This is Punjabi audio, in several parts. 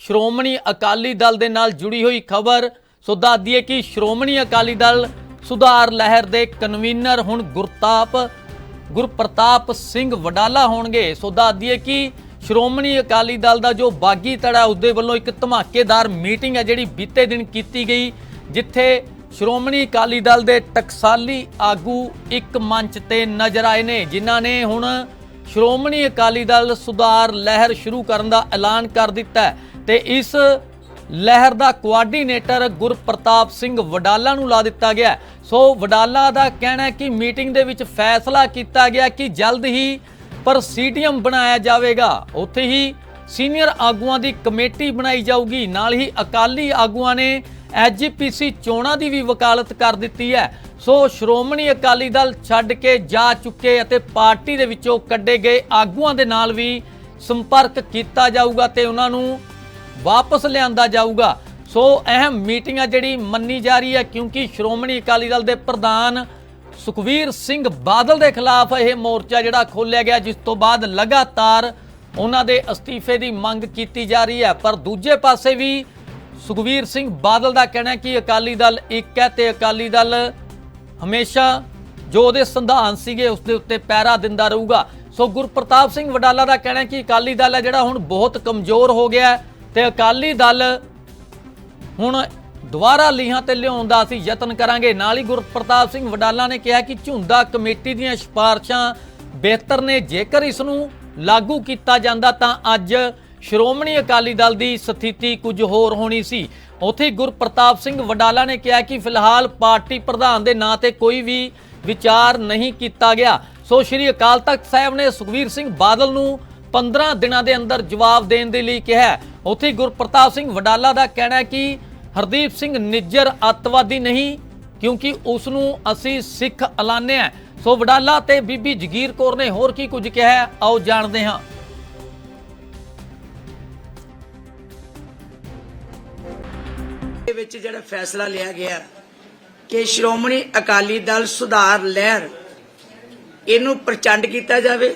ਸ਼੍ਰੋਮਣੀ ਅਕਾਲੀ ਦਲ ਦੇ ਨਾਲ ਜੁੜੀ ਹੋਈ ਖਬਰ ਸੋ ਦੱਸਦੀਏ ਕਿ ਸ਼੍ਰੋਮਣੀ ਅਕਾਲੀ ਦਲ ਸੁਧਾਰ ਲਹਿਰ ਦੇ ਕਨਵੀਨਰ ਹੁਣ ਗੁਰਤਾਪ, ਗੁਰਪ੍ਰਤਾਪ ਸਿੰਘ ਵਡਾਲਾ ਹੋਣਗੇ। ਸੋ ਦੱਸਦੀਏ ਕਿ ਸ਼੍ਰੋਮਣੀ ਅਕਾਲੀ ਦਲ ਦਾ ਜੋ ਬਾਗੀ ਧੜਾ ਉਸਦੇ ਵੱਲੋਂ ਇੱਕ ਧਮਾਕੇਦਾਰ ਮੀਟਿੰਗ ਹੈ, ਜਿਹੜੀ ਬੀਤੇ ਦਿਨ ਕੀਤੀ ਗਈ, ਜਿੱਥੇ ਸ਼੍ਰੋਮਣੀ ਅਕਾਲੀ ਦਲ ਦੇ ਟਕਸਾਲੀ ਆਗੂ ਇੱਕ ਮੰਚ ਤੇ ਨਜ਼ਰ ਆਏ ਨੇ, ਜਿਨ੍ਹਾਂ ਨੇ ਹੁਣ ਸ਼੍ਰੋਮਣੀ ਅਕਾਲੀ ਦਲ ਸੁਧਾਰ ਲਹਿਰ ਸ਼ੁਰੂ ਕਰਨ ਦਾ ਐਲਾਨ ਕਰ ਦਿੱਤਾ ਹੈ। ਤੇ ਇਸ ਲਹਿਰ ਦਾ ਕੋਆਰਡੀਨੇਟਰ ਗੁਰਪ੍ਰਤਾਪ ਸਿੰਘ ਵਡਾਲਾ ਨੂੰ ਲਾ ਦਿੱਤਾ ਗਿਆ ਸੋ ਵਡਾਲਾ ਦਾ ਕਹਿਣਾ ਹੈ ਕਿ ਮੀਟਿੰਗ ਦੇ ਵਿੱਚ ਫੈਸਲਾ ਕੀਤਾ ਗਿਆ ਕਿ ਜਲਦ ਹੀ ਪ੍ਰਸੀਡੀਅਮ ਬਣਾਇਆ ਜਾਵੇਗਾ। ਉੱਥੇ ਹੀ ਸੀਨੀਅਰ ਆਗੂਆਂ ਦੀ ਕਮੇਟੀ ਬਣਾਈ ਜਾਊਗੀ। ਨਾਲ ਹੀ ਅਕਾਲੀ ਆਗੂਆਂ ਨੇ ਐਜੀਪੀਸੀ ਚੋਣਾਂ ਦੀ ਵੀ ਵਕਾਲਤ ਕਰ ਦਿੱਤੀ ਹੈ। ਸੋ ਸ਼੍ਰੋਮਣੀ ਅਕਾਲੀ ਦਲ ਛੱਡ ਕੇ ਜਾ ਚੁੱਕੇ ਅਤੇ ਪਾਰਟੀ ਦੇ ਵਿੱਚੋਂ ਕੱਢੇ ਗਏ ਆਗੂਆਂ ਦੇ ਨਾਲ ਵੀ ਸੰਪਰਕ ਕੀਤਾ ਜਾਊਗਾ ਤੇ ਉਹਨਾਂ ਨੂੰ ਵਾਪਸ ਲਿਆਂਦਾ ਜਾਊਗਾ। ਸੋ ਅਹਿਮ ਮੀਟਿੰਗ ਆ ਜਿਹੜੀ ਮੰਨੀ ਜਾ ਰਹੀ ਹੈ, ਕਿਉਂਕਿ ਸ਼੍ਰੋਮਣੀ ਅਕਾਲੀ ਦਲ ਦੇ ਪ੍ਰਧਾਨ ਸੁਖਵੀਰ ਸਿੰਘ ਬਾਦਲ ਦੇ ਖਿਲਾਫ ਇਹ ਮੋਰਚਾ ਜਿਹੜਾ ਖੋਲ੍ਹਿਆ ਗਿਆ, ਜਿਸ ਤੋਂ ਬਾਅਦ ਲਗਾਤਾਰ ਉਹਨਾਂ ਦੇ ਅਸਤੀਫੇ ਦੀ ਮੰਗ ਕੀਤੀ ਜਾ ਰਹੀ ਹੈ। ਪਰ ਦੂਜੇ ਪਾਸੇ ਵੀ ਸੁਖਵੀਰ ਸਿੰਘ ਬਾਦਲ ਦਾ ਕਹਿਣਾ ਹੈ ਕਿ ਅਕਾਲੀ ਦਲ ਇੱਕ ਹੈ ਤੇ ਅਕਾਲੀ ਦਲ ਹਮੇਸ਼ਾ ਜੋ ਉਹਦੇ ਸੰਵਿਧਾਨ ਸੀਗੇ, ਉਸ ਦੇ ਉੱਤੇ ਪਹਿਰਾ ਦਿੰਦਾ ਰਹੂਗਾ। ਸੋ ਗੁਰਪ੍ਰਤਾਪ ਸਿੰਘ ਵਡਾਲਾ ਦਾ ਕਹਿਣਾ ਹੈ ਕਿ ਅਕਾਲੀ ਦਲ ਹੈ ਜਿਹੜਾ ਹੁਣ ਬਹੁਤ ਕਮਜ਼ੋਰ ਹੋ ਗਿਆ ਹੈ। ਤੇ ਅਕਾਲੀ ਦਲ ਹੁਣ ਦੁਬਾਰਾ ਲੀਹਾਂ ਤੇ ਲਿਆਉਣ ਦਾ ਅਸੀਂ ਯਤਨ ਕਰਾਂਗੇ। ਨਾਲ ਹੀ ਗੁਰਪ੍ਰਤਾਪ ਸਿੰਘ ਵਡਾਲਾ ਨੇ ਕਿਹਾ ਕਿ ਝੁੰਦਾ ਕਮੇਟੀ ਦੀਆਂ ਸਿਫਾਰਸ਼ਾਂ ਬਿਹਤਰ ਨੇ। ਜੇਕਰ ਇਸ ਨੂੰ ਲਾਗੂ ਕੀਤਾ ਜਾਂਦਾ ਤਾਂ ਅੱਜ ਸ਼੍ਰੋਮਣੀ ਅਕਾਲੀ ਦਲ ਦੀ ਸਥਿਤੀ ਕੁਝ ਹੋਰ ਹੋਣੀ ਸੀ। ਉੱਥੇ ਗੁਰਪ੍ਰਤਾਪ ਸਿੰਘ ਵਡਾਲਾ ਨੇ ਕਿਹਾ ਕਿ ਫਿਲਹਾਲ ਪਾਰਟੀ ਪ੍ਰਧਾਨ ਦੇ ਨਾਂ ਤੇ ਕੋਈ ਵੀ ਵਿਚਾਰ ਨਹੀਂ ਕੀਤਾ ਗਿਆ। ਸੋ ਸ਼੍ਰੀ ਅਕਾਲ ਤਖਤ ਸਾਹਿਬ ਨੇ ਸੁਖਵੀਰ ਸਿੰਘ ਬਾਦਲ ਨੂੰ 15 ਦਿਨਾਂ ਦੇ ਅੰਦਰ ਜਵਾਬ ਦੇਣ ਦੇ ਲਈ ਕਿਹਾ। ਉੱਥੇ ਗੁਰਪ੍ਰਤਾਪ ਸਿੰਘ ਵਡਾਲਾ ਦਾ ਕਹਿਣਾ ਹੈ ਕਿ ਹਰਦੀਪ ਸਿੰਘ ਨਿੱਜਰ ਅੱਤਵਾਦੀ ਨਹੀਂ, ਕਿਉਂਕਿ ਉਸ ਨੂੰ ਅਸੀਂ ਸਿੱਖ ਐਲਾਨਿਆ ਹੈ। ਸੋ ਵਡਾਲਾ ਤੇ ਬੀਬੀ ਜਗੀਰ ਕੌਰ ਨੇ ਹੋਰ ਕੀ ਕੁਝ ਕਿਹਾ ਆਓ ਜਾਣਦੇ ਹਾਂ। ਦੇ ਵਿੱਚ ਜਿਹੜਾ ਫੈਸਲਾ ਲਿਆ ਗਿਆ ਕਿ ਸ਼੍ਰੋਮਣੀ ਅਕਾਲੀ ਦਲ ਸੁਧਾਰ ਲਹਿਰ ਇਹਨੂੰ ਪ੍ਰਚੰਡ ਕੀਤਾ ਜਾਵੇ,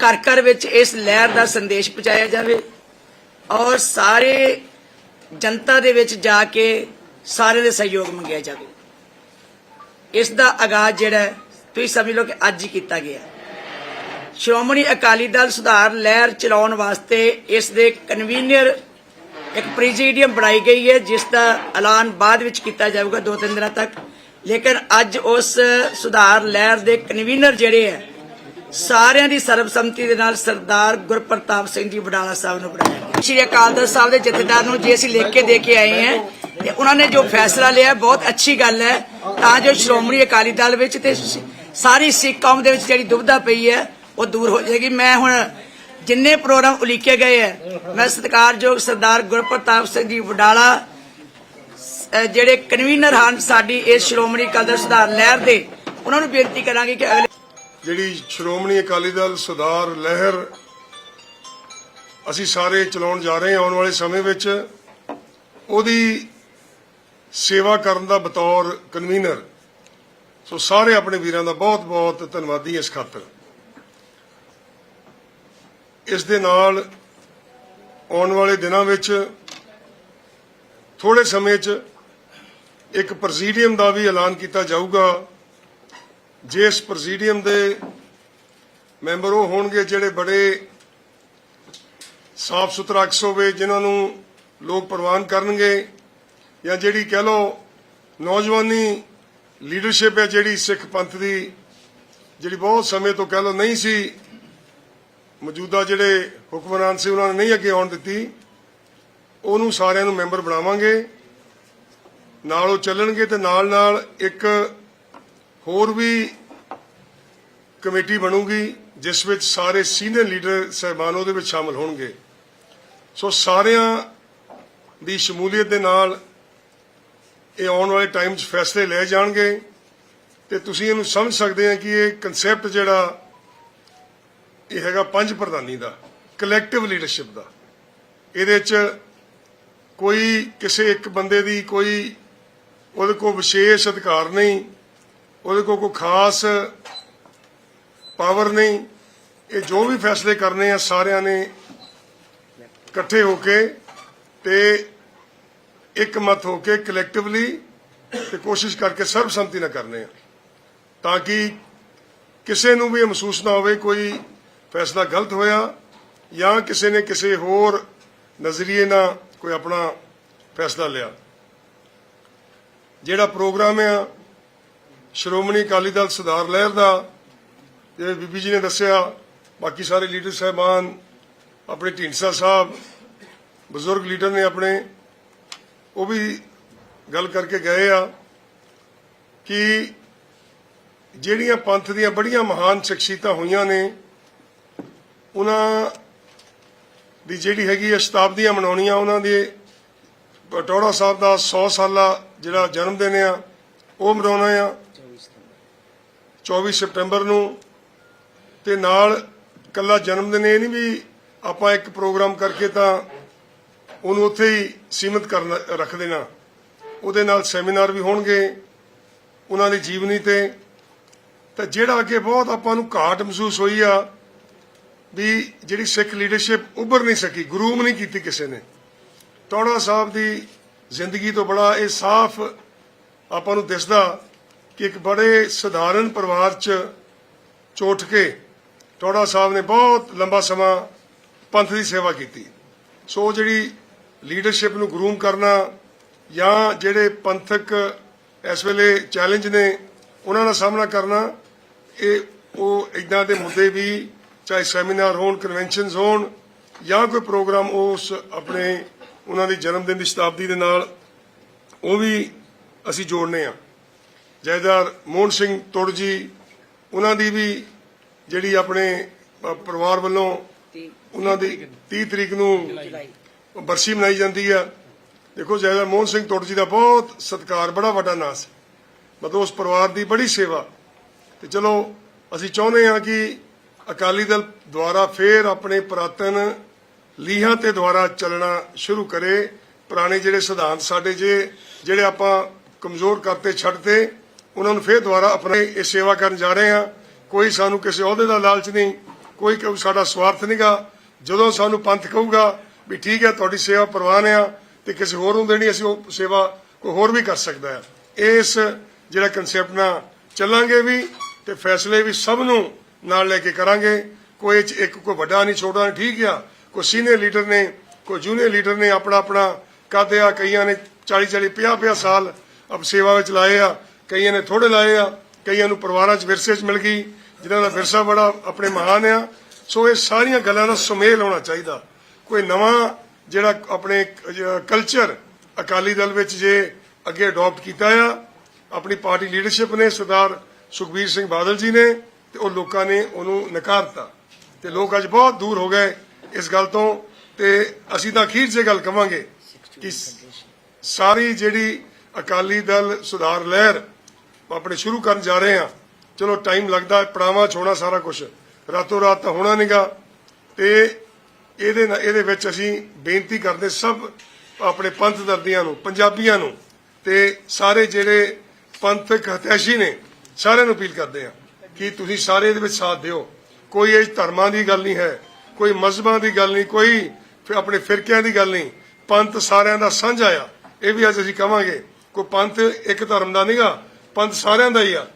ਘਰ ਘਰ ਵਿੱਚ ਇਸ ਲਹਿਰ ਦਾ ਸੰਦੇਸ਼ ਪਹੁੰਚਾਇਆ ਜਾਵੇ। ਔਰ ਸਾਰੇ ਜਨਤਾ ਦੇ ਵਿੱਚ ਜਾ ਕੇ ਸਾਰੇ ਦੇ ਸਹਿਯੋਗ ਮੰਗਿਆ ਜਾਵੇ। ਇਸ ਦਾ ਆਗਾਜ਼ ਜਿਹੜਾ ਤੁਸੀਂ ਸਮਝ ਲਓ ਕਿ ਅੱਜ ਹੀ ਕੀਤਾ ਗਿਆ ਸ਼੍ਰੋਮਣੀ ਅਕਾਲੀ ਦਲ ਸੁਧਾਰ ਲਹਿਰ ਚਲਾਉਣ ਵਾਸਤੇ ਇਸ ਦੇ ਕਨਵੀਨਰ ਇੱਕ ਪ੍ਰੀਜੀਡੀਅਮ ਬਣਾਈ ਗਈ ਹੈ, ਜਿਸ ਦਾ ਐਲਾਨ ਬਾਅਦ ਵਿੱਚ ਕੀਤਾ ਜਾਊਗਾ ਦੋ ਤਿੰਨ ਦਿਨਾਂ ਤੱਕ। ਲੇਕਿਨ ਅੱਜ ਉਸ ਸੁਧਾਰ ਲਹਿਰ ਦੇ ਕਨਵੀਨਰ ਜਿਹੜੇ ਹੈ, ਸਾਰਿਆਂ ਦੀ ਸਰਬਸੰਮਤੀ ਦੇ ਨਾਲ ਸਰਦਾਰ ਗੁਰਪ੍ਰਤਾਪ ਸਿੰਘ ਜੀ ਵਡਾਲਾ ਸਾਹਿਬ ਨੂੰ ਬਣਾਇਆ ਸ਼੍ਰੀ ਅਕਾਲ ਤਖਤ ਸਾਹਿਬ ਦੇ ਜਥੇਦਾਰ ਨੂੰ ਜੇ ਅਸੀਂ ਲਿਖ ਕੇ ਦੇ ਕੇ ਆਏ ਹਾਂ। ਤੇ ਉਹਨਾਂ ਨੇ ਜੋ ਫੈਸਲਾ ਲਿਆ, ਬਹੁਤ ਅੱਛੀ ਗੱਲ ਹੈ। ਤਾਂ ਜੋ ਸ਼੍ਰੋਮਣੀ ਅਕਾਲੀ ਦਲ ਵਿੱਚ ਤੇ ਸਾਰੀ ਸਿੱਖ ਕੌਮ ਦੇ ਵਿੱਚ ਜਿਹੜੀ ਦੁਬਿਧਾ ਪਈ ਹੈ, ਉਹ ਦੂਰ ਹੋ ਜਾਏਗੀ। ਮੈਂ ਹੁਣ ਜਿੰਨੇ ਪ੍ਰੋਗਰਾਮ ਉਲੀਕੇ ਗਏ ਹੈ, ਮੈਂ ਸਤਿਕਾਰਯੋਗ ਸਰਦਾਰ ਗੁਰਪ੍ਰਤਾਪ ਸਿੰਘ ਜੀ ਵਡਾਲਾ, ਅਹ, ਜਿਹੜੇ ਕਨਵੀਨਰ ਹਨ ਸਾਡੀ ਇਸ ਸ਼੍ਰੋਮਣੀ ਅਕਾਲੀ ਦਲ ਸੁਧਾਰ ਲਹਿਰ ਦੇ, ਉਹਨਾਂ ਨੂੰ ਬੇਨਤੀ ਕਰਾਂਗੇ ਕਿ ਅਗਲੇ ਜਿਹੜੀ ਸ਼੍ਰੋਮਣੀ ਅਕਾਲੀ ਦਲ ਸੁਧਾਰ ਲਹਿਰ ਅਸੀਂ ਸਾਰੇ ਚਲਾਉਣ ਜਾ ਰਹੇ ਹਾਂ ਆਉਣ ਵਾਲੇ ਸਮੇਂ ਵਿੱਚ। ਉਹਦੀ ਸੇਵਾ ਕਰਨ ਦਾ ਬਤੌਰ ਕਨਵੀਨਰ। ਸੋ ਸਾਰੇ ਆਪਣੇ ਵੀਰਾਂ ਦਾ ਬਹੁਤ ਬਹੁਤ ਧੰਨਵਾਦੀ ਇਸ ਖਾਤਰ। ਇਸ ਦੇ ਨਾਲ ਆਉਣ ਵਾਲੇ ਦਿਨਾਂ ਵਿੱਚ ਥੋੜੇ ਸਮੇਂ 'ਚ ਇੱਕ ਪ੍ਰੈਜ਼ੀਡੀਅਮ ਦਾ ਵੀ ਐਲਾਨ ਕੀਤਾ ਜਾਊਗਾ। ਜਿਸ ਪ੍ਰੈਜ਼ੀਡੀਅਮ ਦੇ ਮੈਂਬਰ ਉਹ ਹੋਣਗੇ ਜਿਹੜੇ ਬੜੇ ਸਾਫ਼ ਸੁਥਰਾ ਅਕਸ ਹੋਵੇ, ਜਿਨ੍ਹਾਂ ਨੂੰ ਲੋਕ ਪ੍ਰਵਾਨ ਕਰਨਗੇ, ਜਾਂ ਜਿਹੜੀ ਕਹਿ ਲਓ ਨੌਜਵਾਨੀ ਲੀਡਰਸ਼ਿਪ ਹੈ, ਜਿਹੜੀ ਸਿੱਖ ਪੰਥ ਦੀ, ਜਿਹੜੀ ਬਹੁਤ ਸਮੇਂ ਤੋਂ ਕਹਿ ਲਓ ਨਹੀਂ ਸੀ, ਮੌਜੂਦਾ ਜਿਹੜੇ ਹੁਕਮਰਾਨ ਸੀ, ਉਹਨਾਂ ਨੇ ਨਹੀਂ ਅੱਗੇ ਆਉਣ ਦਿੱਤੀ, ਉਹਨੂੰ ਸਾਰਿਆਂ ਨੂੰ ਮੈਂਬਰ ਬਣਾਵਾਂਗੇ, ਨਾਲ ਉਹ ਚੱਲਣਗੇ ਤੇ ਨਾਲ ਨਾਲ ਇੱਕ ਹੋਰ ਵੀ ਕਮੇਟੀ ਬਣੂਗੀ, ਜਿਸ ਵਿੱਚ ਸਾਰੇ ਸੀਨੀਅਰ ਲੀਡਰ ਸਹਿਬਾਨ ਉਹਦੇ ਵਿੱਚ ਸ਼ਾਮਲ ਹੋਣਗੇ। ਸੋ ਸਾਰਿਆਂ ਦੀ ਸ਼ਮੂਲੀਅਤ ਦੇ ਨਾਲ ਇਹ ਆਉਣ ਵਾਲੇ ਟਾਈਮ 'ਚ ਫੈਸਲੇ ਲਏ ਜਾਣਗੇ ਤੇ ਤੁਸੀਂ ਇਹਨੂੰ ਸਮਝ ਸਕਦੇ ਆ ਕਿ ਇਹ ਕਨਸੈਪਟ ਜਿਹੜਾ ਇਹ ਹੈਗਾ ਪੰਜ ਪ੍ਰਧਾਨੀ ਦਾ ਕਲੈਕਟਿਵ ਲੀਡਰਸ਼ਿਪ ਦਾ। ਇਹਦੇ 'ਚ ਕੋਈ ਕਿਸੇ ਇੱਕ ਬੰਦੇ ਦੀ ਕੋਈ ਉਹਦੇ ਕੋਲ ਵਿਸ਼ੇਸ਼ ਅਧਿਕਾਰ ਨਹੀਂ, ਉਹਦੇ ਕੋਲ ਕੋਈ ਖਾਸ ਪਾਵਰ ਨਹੀਂ। ਇਹ ਜੋ ਵੀ ਫੈਸਲੇ ਕਰਨੇ ਆ ਸਾਰਿਆਂ ਨੇ ਇਕੱਠੇ ਹੋ ਕੇ ਤੇ ਇੱਕ ਮਤ ਹੋ ਕੇ ਕਲੈਕਟਿਵਲੀ ਤੇ ਕੋਸ਼ਿਸ਼ ਕਰਕੇ ਸਰਬਸੰਮਤੀ ਨਾਲ ਕਰਨੇ ਆ। ਤਾਂ ਕਿ ਕਿਸੇ ਨੂੰ ਵੀ ਮਹਿਸੂਸ ਨਾ ਹੋਵੇ ਕੋਈ ਫੈਸਲਾ ਗਲਤ ਹੋਇਆ ਜਾਂ ਕਿਸੇ ਨੇ ਕਿਸੇ ਹੋਰ ਨਜ਼ਰੀਏ ਨਾਲ ਕੋਈ ਆਪਣਾ ਫੈਸਲਾ ਲਿਆ। ਜਿਹੜਾ ਪ੍ਰੋਗਰਾਮ ਆ, ਸ਼੍ਰੋਮਣੀ ਅਕਾਲੀ ਦਲ ਸੁਧਾਰ ਲਹਿਰ ਦਾ, ਜਿਵੇਂ ਬੀਬੀ ਜੀ ਨੇ ਦੱਸਿਆ, ਬਾਕੀ ਸਾਰੇ ਲੀਡਰ ਸਾਹਿਬਾਨ ਆਪਣੇ ਢੀਂਡਸਾ ਸਾਹਿਬ, ਬਜ਼ੁਰਗ ਲੀਡਰ ਨੇ ਆਪਣੇ, ਉਹ ਵੀ ਗੱਲ ਕਰਕੇ ਗਏ ਆ ਕਿ ਜਿਹੜੀਆਂ ਪੰਥ ਦੀਆਂ ਬੜੀਆਂ ਮਹਾਨ ਸ਼ਖਸੀਅਤਾਂ ਹੋਈਆਂ ਨੇ, ਉਹਨਾਂ ਦੀ ਜਿਹੜੀ ਹੈਗੀ ਸ਼ਤਾਬਦੀਆਂ ਮਨਾਉਣੀਆਂ, ਉਹਨਾਂ ਦੇ ਟੌੜਾ ਸਾਹਿਬ ਦਾ 100 ਸਾਲਾ ਜਿਹੜਾ ਜਨਮ ਦਿਨ ਆ, ਉਹ ਮਨਾਉਣਾ ਆ। 24 ਸਤੰਬਰ ਨੂੰ ਤੇ ਨਾਲ ਕੱਲਾ ਜਨਮ ਦਿਨ ਇਹ ਨਹੀਂ ਵੀ ਆਪਾਂ ਇੱਕ ਪ੍ਰੋਗਰਾਮ ਕਰਕੇ ਤਾਂ ਉਹਨੂੰ ਉੱਥੇ ਹੀ ਸੀਮਿਤ ਕਰਨ ਰੱਖ ਦੇਣਾ। ਉਹਦੇ ਨਾਲ ਸੈਮੀਨਾਰ ਵੀ ਹੋਣਗੇ ਉਹਨਾਂ ਦੀ ਜੀਵਨੀ ਤੇ। ਤਾਂ ਜਿਹੜਾ ਅੱਗੇ ਬਹੁਤ ਆਪਾਂ ਨੂੰ ਘਾਟ ਮਹਿਸੂਸ ਹੋਈ ਆ ਵੀ ਜਿਹੜੀ ਸਿੱਖ ਲੀਡਰਸ਼ਿਪ ਉੱਭਰ ਨਹੀਂ ਸਕੀ, ਗਰੂਮ ਨਹੀਂ ਕੀਤੀ ਕਿਸੇ ਨੇ। ਟੌੜਾ ਸਾਹਿਬ ਦੀ ਜ਼ਿੰਦਗੀ ਤੋਂ ਬੜਾ ਇਹ ਸਾਫ਼ ਆਪਾਂ ਨੂੰ ਦਿਸਦਾ ਕਿ ਇੱਕ ਬੜੇ ਸਧਾਰਨ ਪਰਿਵਾਰ 'ਚ ਚੋਟ ਕੇ ਟੌੜਾ ਸਾਹਿਬ ਨੇ ਬਹੁਤ ਲੰਬਾ ਸਮਾਂ ਪੰਥ ਦੀ ਸੇਵਾ ਕੀਤੀ। ਸੋ ਉਹ ਜਿਹੜੀ ਲੀਡਰਸ਼ਿਪ ਨੂੰ ਗਰੂਮ ਕਰਨਾ ਜਾਂ ਜਿਹੜੇ ਪੰਥਕ ਇਸ ਵੇਲੇ ਚੈਲੰਜ ਨੇ, ਉਹਨਾਂ ਦਾ ਸਾਹਮਣਾ ਕਰਨਾ, ਇਹ ਉਹ ਇਦਾਂ ਦੇ ਮੁੱਦੇ ਵੀ, ਚਾਹੇ ਸੈਮੀਨਾਰ ਹੋਣ ਕਨਵੈਨਸ਼ਨਸ ਹੋਣ, ਜਾਂ ਕੋਈ ਪ੍ਰੋਗਰਾਮ ਉਸ ਆਪਣੇ ਉਹਨਾਂ ਦੀ ਜਨਮ ਦਿਨ ਦੀ ਸ਼ਤਾਬਦੀ ਦੇ ਨਾਲ, ਉਹ ਵੀ ਅਸੀਂ ਜੋੜਨੇ ਆ। ਜੈਦਾਰ ਮੋਹਨ ਸਿੰਘ ਤੁਰ ਜੀ, ਉਹਨਾਂ ਦੀ ਵੀ ਜਿਹੜੀ ਆਪਣੇ ਪਰਿਵਾਰ ਵੱਲੋਂ ਉਹਨਾਂ ਦੀ 30 ਤਰੀਕ ਨੂੰ ਬਰਸੀ ਮਨਾਈ ਜਾਂਦੀ ਆ। ਦੇਖੋ ਜੈਦਾਰ ਮੋਹਨ ਸਿੰਘ ਤੁਰ ਜੀ ਦਾ ਬਹੁਤ ਸਤਿਕਾਰ ਬੜਾ ਵੱਡਾ ਨਾਂ ਸੀ। ਮਤਲਬ ਉਸ ਪਰਿਵਾਰ ਦੀ ਬੜੀ ਸੇਵਾ। ਤੇ ਚਲੋ ਅਸੀਂ ਚਾਹੁੰਦੇ ਹਾਂ ਕਿ ਅਕਾਲੀ ਦਲ ਦੁਆਰਾ ਫੇਰ ਆਪਣੇ ਪੁਰਾਤਨ ਲੀਹਾਂ ਤੇ ਦੁਆਰਾ ਚੱਲਣਾ ਸ਼ੁਰੂ ਕਰੇ। ਪੁਰਾਣੇ ਜਿਹੜੇ ਸਿਧਾਂਤ ਸਾਡੇ ਜੇ ਜਿਹੜੇ ਆਪਾਂ ਕਮਜ਼ੋਰ ਕਰਤੇ ਛੱਡਤੇ ਉਹਨਾਂ ਨੂੰ ਫੇਰ ਦੁਆਰਾ ਆਪਣੇ ਇਹ ਸੇਵਾ ਕਰਨ ਜਾ ਰਹੇ ਹਾਂ। ਕੋਈ ਸਾਨੂੰ ਕਿਸੇ ਅਹੁਦੇ ਦਾ ਲਾਲਚ ਨਹੀਂ। ਕੋਈ ਕੋਈ ਸਾਡਾ ਸਵਾਰਥ ਨਹੀਂਗਾ ਜਦੋਂ ਸਾਨੂੰ ਪੰਥ ਕਹੂਗਾ ਵੀ ਠੀਕ ਹੈ, ਤੁਹਾਡੀ ਸੇਵਾ ਪ੍ਰਵਾਨ ਆ ਤੇ ਕਿਸੇ ਹੋਰ ਨੂੰ ਦੇਣੀ, ਅਸੀਂ ਉਹ ਸੇਵਾ ਕੋਈ ਹੋਰ ਵੀ ਕਰ ਸਕਦਾ ਹੈ। ਇਸ ਜਿਹੜਾ ਕਨਸੈਪਟ ਨਾਲ ਚੱਲਾਂਗੇ ਵੀ ਤੇ ਫੈਸਲੇ ਵੀ ਸਭ ਨੂੰ ਨਾਲ ਲੈ ਕੇ ਕਰਾਂਗੇ। ਕੋਈ ਇੱਕ ਕੋਈ ਵੱਡਾ ਨਹੀਂ, ਛੋਟਾ ਨਹੀਂ, ਠੀਕ ਆ। ਕੋਈ ਸੀਨੀਅਰ ਲੀਡਰ ਨੇ, ਕੋਈ ਜੂਨੀਅਰ ਲੀਡਰ ਨੇ ਆਪਣਾ ਆਪਣਾ ਕੱਦ ਆ, ਕਈਆਂ ਨੇ 40 40 50 50 ਸਾਲ ਅਬ ਸੇਵਾ ਵਿੱਚ ਲਾਏ ਆ, ਕਈਆਂ ਨੇ ਥੋੜੇ ਲਾਏ ਆ, ਕਈਆਂ ਨੂੰ ਪਰਿਵਾਰਾਂ 'ਚ ਵਿਰਸੇ 'ਚ ਮਿਲ ਗਈ। ਜਿਨ੍ਹਾਂ ਦਾ ਵਿਰਸਾ ਬੜਾ ਆਪਣੇ ਮਹਾਨ ਆ। ਸੋ ਇਹ ਸਾਰੀਆਂ ਗੱਲਾਂ ਦਾ ਸੁਮੇਲ ਹੋਣਾ ਚਾਹੀਦਾ। ਕੋਈ ਨਵਾਂ ਜਿਹੜਾ ਆਪਣੇ ਕਲਚਰ ਅਕਾਲੀ ਦਲ ਵਿੱਚ ਜੇ ਅੱਗੇ ਅਡਾਪਟ ਕੀਤਾ ਆ, ਆਪਣੀ ਪਾਰਟੀ ਲੀਡਰਸ਼ਿਪ ਨੇ ਸਰਦਾਰ ਸੁਖਬੀਰ ਸਿੰਘ ਬਾਦਲ ਜੀ ਨੇ ਤੇ ਉਹ ਲੋਕਾਂ ਨੇ ਉਹਨੂੰ ਨਕਾਰਤਾ। ਤੇ ਲੋਕ ਅੱਜ ਬਹੁਤ ਦੂਰ ਹੋ ਗਏ ਇਸ ਗੱਲ ਤੋਂ ਤੇ ਅਸੀਂ ਤਾਂ ਅਖੀਰ 'ਚ ਗੱਲ ਕਵਾਂਗੇ ਕਿ ਸਾਰੀ ਜਿਹੜੀ ਅਕਾਲੀ ਦਲ ਸੁਧਾਰ ਲਹਿਰ ਆਪਣੇ ਸ਼ੁਰੂ ਕਰਨ ਜਾ ਰਹੇ ਹਾਂ ਚਲੋ ਟਾਈਮ ਲੱਗਦਾ, ਪੜਾਵਾਂ, ਛੋਣਾ, ਸਾਰਾ ਕੁਝ ਰਾਤੋਂ ਰਾਤ ਤਾਂ ਹੋਣਾ ਨਹੀਂਗਾ ਤੇ ਇਹਦੇ ਇਹਦੇ ਵਿੱਚ ਅਸੀਂ ਬੇਨਤੀ ਕਰਦੇ ਸਭ ਆਪਣੇ ਪੰਥ ਦਰਦੀਆਂ ਨੂੰ, ਪੰਜਾਬੀਆਂ ਨੂੰ, ਤੇ ਸਾਰੇ ਜਿਹੜੇ ਪੰਥਕ ਹਤੈਸ਼ੀ ਨੇ, ਸਾਰਿਆਂ ਨੂੰ ਅਪੀਲ ਕਰਦੇ ਆ ਕਿ ਤੁਸੀਂ ਸਾਰੇ ਇਹਦੇ ਵਿੱਚ ਸਾਥ ਦਿਓ। ਕੋਈ ਇਹ ਧਰਮਾਂ ਦੀ ਗੱਲ ਨਹੀਂ ਹੈ, ਕੋਈ ਮਜ਼ਹਬਾਂ ਦੀ ਗੱਲ ਨਹੀਂ, ਕੋਈ ਆਪਣੇ ਫਿਰਕਿਆਂ ਦੀ ਗੱਲ ਨਹੀਂ। ਪੰਥ ਸਾਰਿਆਂ ਦਾ ਸਾਂਝਾ ਆ। ਇਹ ਵੀ ਅੱਜ ਅਸੀਂ ਕਵਾਂਗੇ, ਕੋਈ ਪੰਥ ਇੱਕ ਧਰਮ ਦਾ ਨਹੀਂਗਾ ਪੰਥ ਸਾਰਿਆਂ ਦਾ ਹੀ ਆ।